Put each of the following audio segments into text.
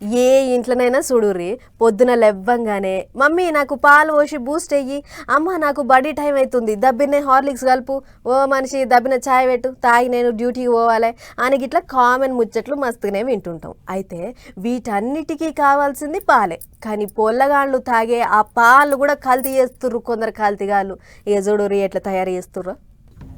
ఏ ఇంట్లోనైనా చూడుర్రి పొద్దున లెవ్వంగానే మమ్మీ నాకు పాలు పోసి బూస్ట్ అయ్యి అమ్మ నాకు బడీ టైం అవుతుంది దబ్బినే హార్లిక్స్ కలుపు ఓ మనిషి దబ్బిన ఛాయ్ పెట్టు తాగి నేను డ్యూటీకి పోవాలి అని ఇట్లా కామన్ ముచ్చట్లు మస్తుగానే వింటుంటాం. అయితే వీటన్నిటికీ కావాల్సింది పాలే. కానీ పొల్లగాళ్ళు తాగే ఆ పాలు కూడా కల్తీ చేస్తుర్రు కొందరు కల్తీగాళ్ళు ఏ చూడుర్రి ఎట్లా తయారు చేస్తుర్రో.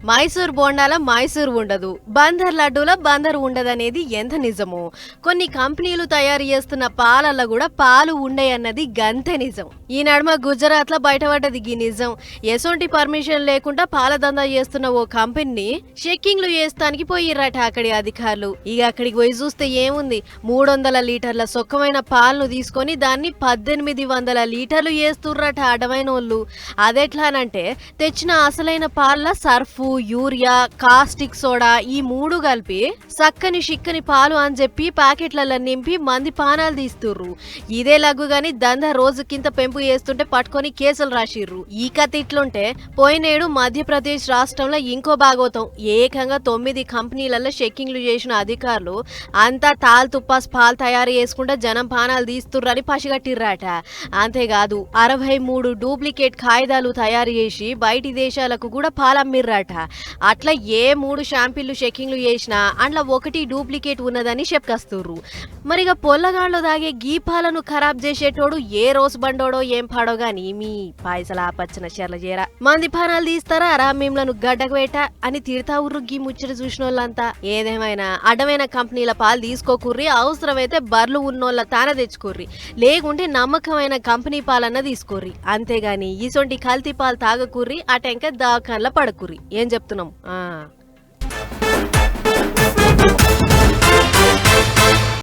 మైసూర్ బోండాల మైసూర్ ఉండదు. బందర్ లడ్డూల బందర్ ఉండదనేది ఎంత నిజమో? కొన్ని కంపెనీలు తయారు చేస్తున్న పాలల్లో కూడా పాలు ఉండయన్నది గంతే నిజం. ఈ నడుమ గుజరాత్లో బయటపడ్డది ఈ నిజం. ఎసొంటి పర్మిషన్ లేకుండా పాల దందా చేస్తున్న ఓ కంపెనీని చెక్కింగ్లు చేస్తానికి పోయిర్రట అక్కడి అధికారులు. ఇక అక్కడికి పోయి చూస్తే ఏముంది? మూడు వందల లీటర్ల సొక్కమైన పాలను తీసుకొని దాన్ని పద్దెనిమిది వందల లీటర్లు చేస్తుర్రట అడవైన వాళ్ళు అదెట్లానంటే తెచ్చిన అసలైన పాల సర్ఫు యూరియా కాస్టిక్ సోడా ఈ మూడు కలిపి సక్కని చిక్కని పాలు అని చెప్పి ప్యాకెట్లలో నింపి మంది పానాలు తీస్తుర్రు. ఇదే లగ్గు గాని దంద రోజుకింత పెంపు చేస్తుంటే పట్టుకొని కేసులు రాసిర్రు. ఈ కథ ఇట్లుంటే పోయినేడు మధ్యప్రదేశ్ రాష్ట్రంలో ఇంకో భాగవతం ఏకంగా తొమ్మిది కంపెనీలలో చెక్కింగ్లు చేసిన అధికారులు అంతా తాల్ తుప్పాస్ పాలు తయారు చేసుకుంటే జనం పానాలు తీస్తుర్రని పసిగట్టిర్రాట. అంతేకాదు అరవై మూడు డూప్లికేట్ కాయిదాలు తయారు చేసి బయటి దేశాలకు కూడా పాలమ్మిర్రాట. అట్లా ఏ మూడు షాంపిల్లు చెక్కింగ్లు చేసినా అందులో ఒకటి డూప్లికేట్ ఉన్నదని చెప్పుకొస్తుర్రు మరిగా పొల్లగాళ్ళు దాగే గీ పాలను ఖరాబ్ చేసేటోడు ఏ రోజు బండోడో ఏం పాడో గాని మీ పాయసల ఆపచ్చిన చెర్ల చేరా. మంది పానాలు తీస్తారా? రా మిమ్మలను గడ్డకు వేట అని తిడతా ఉర్రు గీ ముచ్చట చూసిన వాళ్ళంతా ఏదేమైనా అడ్డమైన కంపెనీల పాలు తీసుకోకుర్రి అవసరమైతే బర్లు ఉన్నోళ్ళ తాన తెచ్చుకోర్రి. లేకుంటే నమ్మకమైన కంపెనీ పాలన్న తీసుకోర్రి. అంతేగాని ఈసొంటి కల్తీ పాలు తాగకుర్రి ఆ టెంక దాకాన్ల పడకుర్రి. ఏం చెప్తున్నాం?